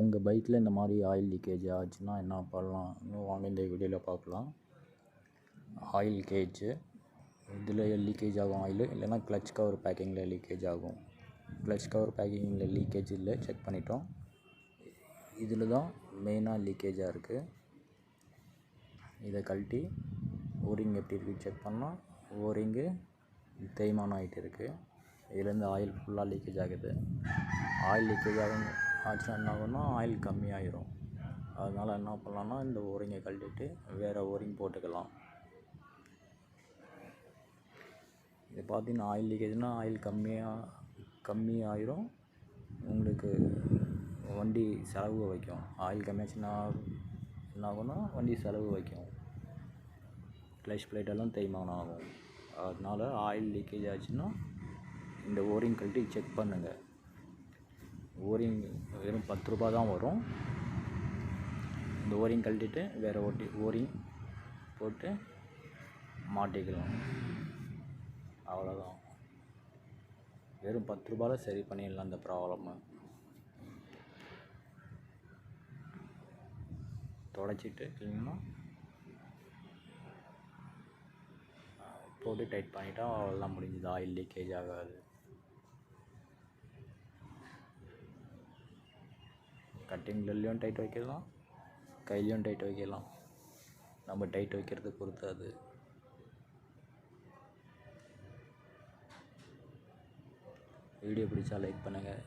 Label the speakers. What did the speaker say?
Speaker 1: உங்கள் பைக்கில் இந்த மாதிரி ஆயில் லீக்கேஜ் ஆச்சுன்னா என்ன பண்ணலாம் இன்னும் வாங்க இந்த வீடியோவில் பார்க்கலாம் ஆயில் கேஜு இதில் லீக்கேஜ் ஆகும் ஆயிலு இல்லைன்னா கிளச் கவர் பேக்கிங்கில் லீக்கேஜ் ஆகும். கிளச் கவர் பேக்கிங்கில் லீக்கேஜ் இல்லை செக் பண்ணிட்டோம். இதில் தான் மெயினாக லீக்கேஜாக இருக்குது இதை கழட்டி ஓரிங் எப்படி இருக்குது செக் பண்ணால் ஓரிங்கு தேய்மானம் ஆகிட்டு இருக்குது இதுலேருந்து ஆயில் ஃபுல்லாக லீக்கேஜ் ஆகுது. ஆயில் லீக்கேஜ் ஆகும் ஆச்சுன்னா என்ன ஆகும்னா ஆயில் கம்மியாயிரும். அதனால் என்ன பண்ணலான்னா இந்த ஓரிங்கை கழட்டிட்டு வேறு ஓரிங் போட்டுக்கலாம். இது பார்த்தீங்கன்னா ஆயில் லீக்கேஜ்னால் ஆயில் கம்மியாக கம்மியாயிரும். உங்களுக்கு வண்டி செலவு வைக்கும். ஆயில் கம்மியாச்சுன்னா என்ன ஆகும்னா வண்டி செலவு வைக்கும். கிளச் பிளேட்டெல்லாம் தேய்மானம் ஆகும். அதனால் ஆயில் லீக்கேஜ் ஆச்சுன்னா இந்த ஓரிங் கழட்டி செக் பண்ணுங்கள் ஓரிங் வெறும் பத்து ரூபா தான் வரும். இந்த ஓரிங் கழட்டிட்டு வேறு ஓட்டி ஓரிங் போட்டு மாட்டிக்கலாம். அவ்வளோதான் வெறும் பத்து ரூபாயில் சரி பண்ணிடலாம் இந்த ப்ராப்ளமை தொடச்சிட்டு இல்லைன்னா போட்டு டைட் பண்ணிட்டா அவ்வளோதான் முடிஞ்சுது? ஆயில் லீக்கேஜ் ஆகாது. கட்டிங்லேயும் டைட் வைக்கலாம் கையிலையும் டைட் வைக்கலாம். நம்ம டைட் வைக்கிறது பொறுத்து அது. வீடியோ பிடிச்சா லைக் பண்ணுங்கள்